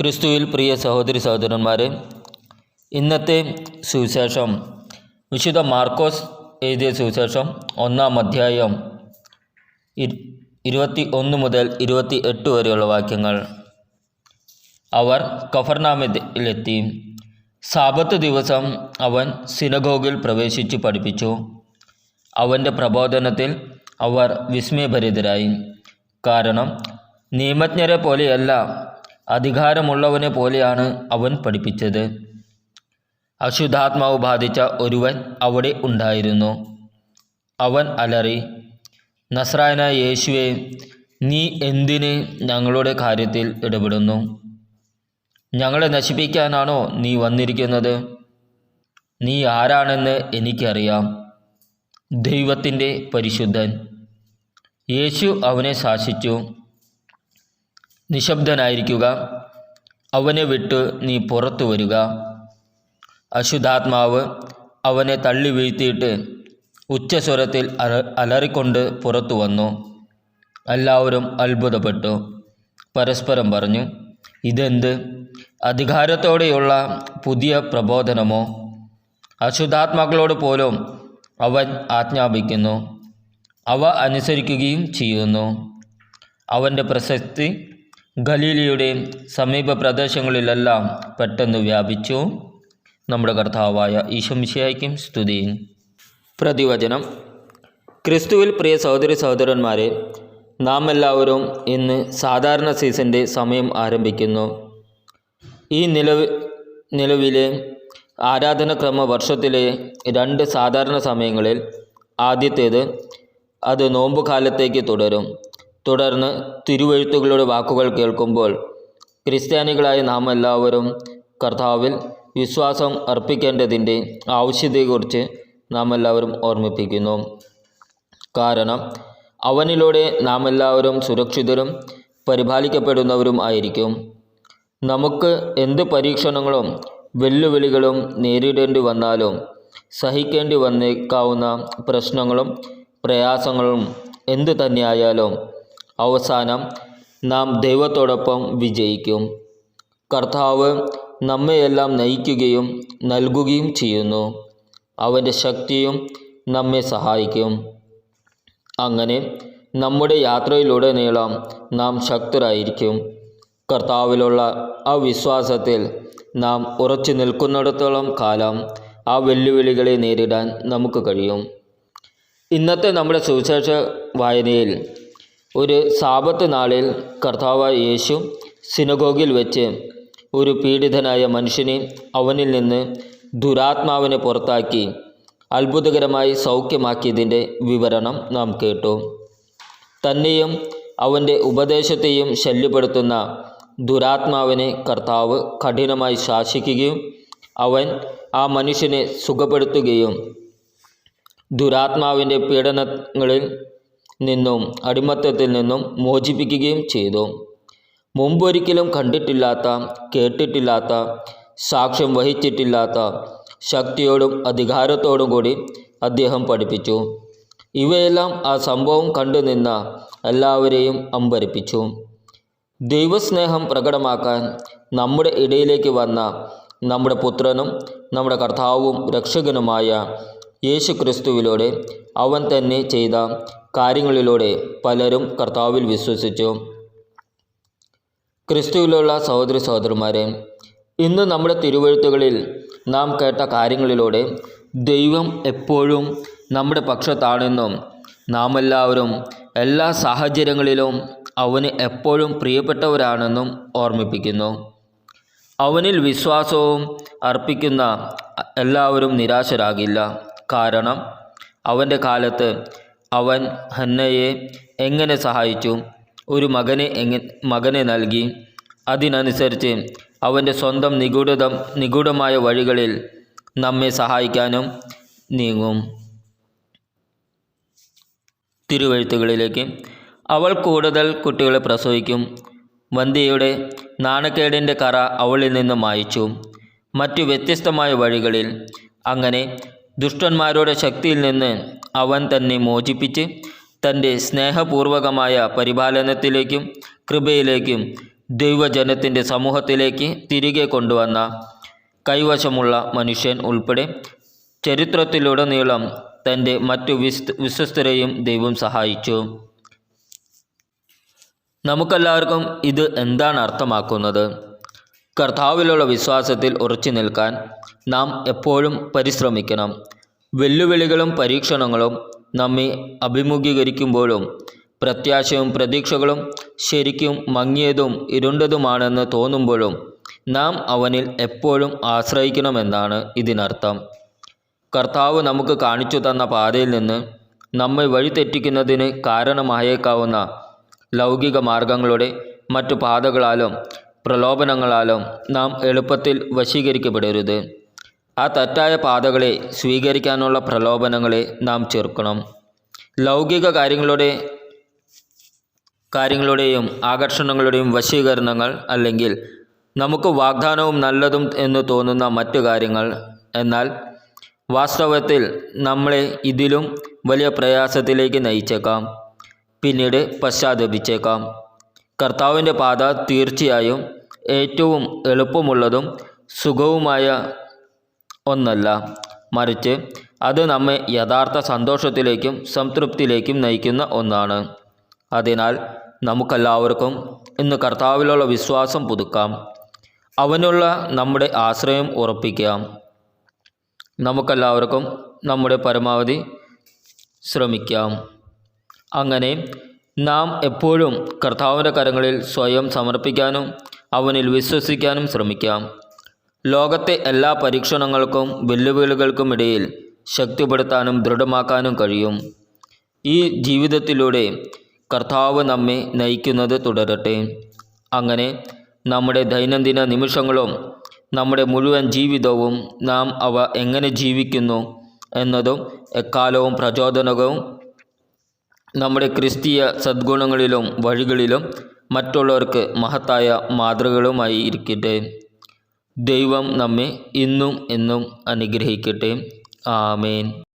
ക്രിസ്തുവിൽ പ്രിയ സഹോദരി സഹോദരന്മാരെ ഇന്നത്തെ സുവിശേഷം വിശുദ്ധ മാർക്കോസ് എഴുതിയ സുവിശേഷം ഒന്നാം അധ്യായം ഇരു- ഇരുപത്തി ഒന്ന് മുതൽ ഇരുപത്തി എട്ട് വരെയുള്ള വാക്യങ്ങൾ. അവർ കഫർനാമിലെത്തി. സാപത്ത് ദിവസം അവൻ സിനഗോഗിൽ പ്രവേശിച്ച് പഠിപ്പിച്ചു. അവന്റെ പ്രബോധനത്തിൽ അവർ വിസ്മയഭരിതരായി. കാരണം നിയമജ്ഞരെ പോലെയല്ല അധികാരമുള്ളവനെ പോലെയാണ് അവൻ പഠിപ്പിച്ചത്. അശുദ്ധാത്മാവ് ബാധിച്ച ഒരുവൻ അവിടെ ഉണ്ടായിരുന്നു. അവൻ അലറി നസ്രായന യേശുവെ നീ എന്തിന് ഞങ്ങളുടെ കാര്യത്തിൽ ഇടപെടുന്നു? ഞങ്ങളെ നശിപ്പിക്കാനാണോ നീ വന്നിരിക്കുന്നത്? നീ ആരാണെന്ന് എനിക്കറിയാം. ദൈവത്തിന്റെ പരിശുദ്ധൻ. യേശു അവനെ ശാസിച്ചു. നിശബ്ദനായിരിക്കുക. അവനെ വിട്ട് നീ പുറത്തു വരിക. അശുദ്ധാത്മാവ് അവനെ തള്ളി വീഴ്ത്തിയിട്ട് ഉച്ചസ്വരത്തിൽ അല അലറിക്കൊണ്ട് പുറത്തു വന്നു. എല്ലാവരും അത്ഭുതപ്പെട്ടു. പരസ്പരം പറഞ്ഞു ഇതെന്ത്? അധികാരത്തോടെയുള്ള പുതിയ പ്രബോധനമോ? അശുദ്ധാത്മാക്കളോട് പോലും അവൻ ആജ്ഞാപിക്കുന്നു. അവ അനുസരിക്കുകയും ചെയ്യുന്നു. അവന്റെ പ്രസക്തി ഗലീലിയുടെ സമീപ പ്രദേശങ്ങളിലെല്ലാം പെട്ടെന്ന് വ്യാപിച്ചു. നമ്മുടെ കർത്താവായ ഈശംശിയായിരിക്കും സ്തുതി പ്രതിവചനം. ക്രിസ്തുവിൽ പ്രിയ സഹോദരി സഹോദരന്മാരെ നാം എല്ലാവരും ഇന്ന് സാധാരണ സീസണിന്റെ സമയം ആരംഭിക്കുന്നു. ഈ നിലവ് നിലവിലെ ആരാധനക്രമ വർഷത്തിലെ രണ്ട് സാധാരണ സമയങ്ങളിൽ ആദ്യത്തേത് അത് നോമ്പുകാലത്തേക്ക് തുടരും. തുടർന്ന് തിരുവഴുത്തുകളുടെ വാക്കുകൾ കേൾക്കുമ്പോൾ ക്രിസ്ത്യാനികളായ നാം എല്ലാവരും കർത്താവിൽ വിശ്വാസം അർപ്പിക്കേണ്ടതിന്റെ ആവശ്യത്തെക്കുറിച്ച് നാം എല്ലാവരും ഓർമ്മിപ്പിക്കുന്നു. കാരണം അവനിലൂടെ നാം എല്ലാവരും സുരക്ഷിതരും പരിപാലിക്കപ്പെടുന്നവരും ആയിരിക്കും. നമുക്ക് എന്ത് പരീക്ഷണങ്ങളും വെല്ലുവിളികളും നേരിടേണ്ടി വന്നാലും സഹിക്കേണ്ടി വന്നേക്കാവുന്ന പ്രശ്നങ്ങളും പ്രയാസങ്ങളും എന്തു തന്നെയായാലും അവസാനം നാം ദൈവത്തോടൊപ്പം വിജയിക്കും. കർത്താവ് നമ്മെയെല്ലാം നയിക്കുകയും നൽകുകയും ചെയ്യുന്നു. അവന്റെ ശക്തിയും നമ്മെ സഹായിക്കും. അങ്ങനെ നമ്മുടെ യാത്രയിലൂടെ നീളം നാം ശക്തരായിരിക്കും. കർത്താവിലുള്ള ആ വിശ്വാസത്തിൽ നാം ഉറച്ചു നിൽക്കുന്നിടത്തോളം കാലം ആ വെല്ലുവിളികളെ നേരിടാൻ നമുക്ക് കഴിയും. ഇന്നത്തെ നമ്മുടെ സുവിശേഷ വായനയിൽ ഒരു സാപത്ത് നാളിൽ കർത്താവ് യേശു സിനഗോഗിൽ വെച്ച് ഒരു പീഡിതനായ മനുഷ്യനെ അവനിൽ നിന്ന് ദുരാത്മാവിനെ പുറത്താക്കി അത്ഭുതകരമായി സൗഖ്യമാക്കിയതിന്റെ വിവരണം നാം കേട്ടു. തന്നെയും അവന്റെ ഉപദേശത്തെയും ശല്യപ്പെടുത്തുന്ന ദുരാത്മാവിനെ കർത്താവ് കഠിനമായി ശാസിക്കുകയും അവൻ ആ മനുഷ്യനെ സുഖപ്പെടുത്തുകയും ദുരാത്മാവിന്റെ പീഡനങ്ങളിൽ നിന്നും അടിമത്തത്തിൽ നിന്നും മോചിപ്പിക്കുകയും ചെയ്തു. മുമ്പൊരിക്കലും കണ്ടിട്ടില്ലാത്ത കേട്ടിട്ടില്ലാത്ത സാക്ഷ്യം വഹിച്ചിട്ടില്ലാത്ത ശക്തിയോടും അധികാരത്തോടും കൂടി അദ്ദേഹം പഠിപ്പിച്ചു. ഇവയെല്ലാം ആ സംഭവം കണ്ടു നിന്ന എല്ലാവരെയും അമ്പരിപ്പിച്ചു. ദൈവസ്നേഹം പ്രകടമാക്കാൻ നമ്മുടെ ഇടയിലേക്ക് വന്ന നമ്മുടെ പുത്രനും നമ്മുടെ കർത്താവും രക്ഷകനുമായ യേശു ക്രിസ്തുവിലൂടെ അവൻ തന്നെ ചെയ്ത കാര്യങ്ങളിലൂടെ പലരും കർത്താവിൽ വിശ്വസിച്ചു. ക്രിസ്തുവിലുള്ള സഹോദരി സഹോദരന്മാരെ ഇന്ന് നമ്മുടെ തിരുവഴുത്തുകളിൽ നാം കേട്ട കാര്യങ്ങളിലൂടെ ദൈവം എപ്പോഴും നമ്മുടെ പക്ഷത്താണെന്നും നാം എല്ലാവരും എല്ലാ സാഹചര്യങ്ങളിലും അവന് എപ്പോഴും പ്രിയപ്പെട്ടവരാണെന്നും ഓർമ്മിപ്പിക്കുന്നു. അവനിൽ വിശ്വാസവും അർപ്പിക്കുന്ന എല്ലാവരും നിരാശരാകില്ല. കാരണം അവന്റെ കാലത്ത് അവൻ ഹന്നയെ എങ്ങനെ സഹായിച്ചു? ഒരു മകനെ എങ്ങ മകനെ നൽകി. അതിനനുസരിച്ച് അവന്റെ സ്വന്തം നിഗൂഢത നിഗൂഢമായ വഴികളിൽ നമ്മെ സഹായിക്കാനും നീങ്ങും. തിരുവഴുത്തുകളിലേക്ക്. അവൾ കൂടുതൽ കുട്ടികളെ പ്രസവിക്കും. വന്ധ്യയുടെ നാണക്കേടിന്റെ കറ അവളിൽ നിന്നും മായിച്ചു. മറ്റു വ്യത്യസ്തമായ വഴികളിൽ അങ്ങനെ ദുഷ്ടന്മാരുടെ ശക്തിയിൽ നിന്ന് അവൻ തന്നെ മോചിപ്പിച്ച് തന്റെ സ്നേഹപൂർവകമായ പരിപാലനത്തിലേക്കും കൃപയിലേക്കും ദൈവജനത്തിന്റെ സമൂഹത്തിലേക്ക് തിരികെ കൊണ്ടുവന്ന കൈവശമുള്ള മനുഷ്യൻ ഉൾപ്പെടെ ചരിത്രത്തിലുടനീളം തന്റെ മറ്റു വിസ് വിശ്വസ്തരെയും ദൈവം സഹായിച്ചു. നമുക്കെല്ലാവർക്കും ഇത് എന്താണ് അർത്ഥമാക്കുന്നത്? കർത്താവിലുള്ള വിശ്വാസത്തിൽ ഉറച്ചു നിൽക്കാൻ നാം എപ്പോഴും പരിശ്രമിക്കണം. വെല്ലുവിളികളും പരീക്ഷണങ്ങളും നമ്മെ അഭിമുഖീകരിക്കുമ്പോഴും പ്രത്യാശയും പ്രതീക്ഷകളും ശരിക്കും മങ്ങിയതും ഇരുണ്ടതുമാണെന്ന് തോന്നുമ്പോഴും നാം അവനിൽ എപ്പോഴും ആശ്രയിക്കണമെന്നാണ് ഇതിനർത്ഥം. കർത്താവ് നമുക്ക് കാണിച്ചു തന്ന പാതയിൽ നിന്ന് നമ്മെ വഴിതെറ്റിക്കുന്നതിന് കാരണമായേക്കാവുന്ന ലൗകിക മാർഗങ്ങളുടെ മറ്റു പാതകളാലും പ്രലോഭനങ്ങളാലും നാം എളുപ്പത്തിൽ വശീകരിക്കപ്പെടരുത്. ആ തെറ്റായ പാതകളെ സ്വീകരിക്കാനുള്ള പ്രലോഭനങ്ങളെ നാം ചെറുക്കണം. ലൗകിക കാര്യങ്ങളുടെ കാര്യങ്ങളുടെയും ആകർഷണങ്ങളുടെയും വശീകരണങ്ങൾ അല്ലെങ്കിൽ നമുക്ക് വാഗ്ദാനവും നല്ലതും എന്ന് തോന്നുന്ന മറ്റു കാര്യങ്ങൾ. എന്നാൽ വാസ്തവത്തിൽ നമ്മളെ ഇതിലും വലിയ പ്രയാസത്തിലേക്ക് നയിച്ചേക്കാം. പിന്നീട് പശ്ചാത്തപിച്ചേക്കാം. കർത്താവിന്റെ പാത തീർച്ചയായും ഏറ്റവും എളുപ്പമുള്ളതും സുഖവുമായ ഒന്നല്ല. മറിച്ച് അത് നമ്മെ യഥാർത്ഥ സന്തോഷത്തിലേക്കും സംതൃപ്തിയിലേക്കും നയിക്കുന്ന ഒന്നാണ്. അതിനാൽ നമുക്കെല്ലാവർക്കും ഇന്ന് കർത്താവിലുള്ള വിശ്വാസം പുതുക്കാം. അവനുള്ള നമ്മുടെ ആശ്രയം ഉറപ്പിക്കാം. നമുക്കെല്ലാവർക്കും നമ്മുടെ പരമാവധി ശ്രമിക്കാം. അങ്ങനെ നാം എപ്പോഴും കർത്താവിന്റെ കരങ്ങളിൽ സ്വയം സമർപ്പിക്കാനും അവനിൽ വിശ്വസിക്കാനും ശ്രമിക്കാം. ലോകത്തെ എല്ലാ പരീക്ഷണങ്ങൾക്കും വെല്ലുവിളികൾക്കുമിടയിൽ ശക്തിപ്പെടുത്താനും ദൃഢമാക്കാനും കഴിയും. ഈ ജീവിതത്തിലൂടെ കർത്താവ് നമ്മെ നയിക്കുന്നത് തുടരട്ടെ. അങ്ങനെ നമ്മുടെ ദൈനംദിന നിമിഷങ്ങളും നമ്മുടെ മുഴുവൻ ജീവിതവും നാം അവ എങ്ങനെ ജീവിക്കുന്നു എന്നതും എക്കാലവും പ്രചോദനവും നമ്മുടെ ക്രിസ്തീയ സദ്ഗുണങ്ങളിലും വഴികളിലും മറ്റുള്ളവർക്ക് മഹത്തായ മാതൃകകളുമായി ഇരിക്കട്ടെ. ദൈവം നമ്മെ ഇന്നും എന്നും അനുഗ്രഹിക്കട്ടെ. ആമേൻ.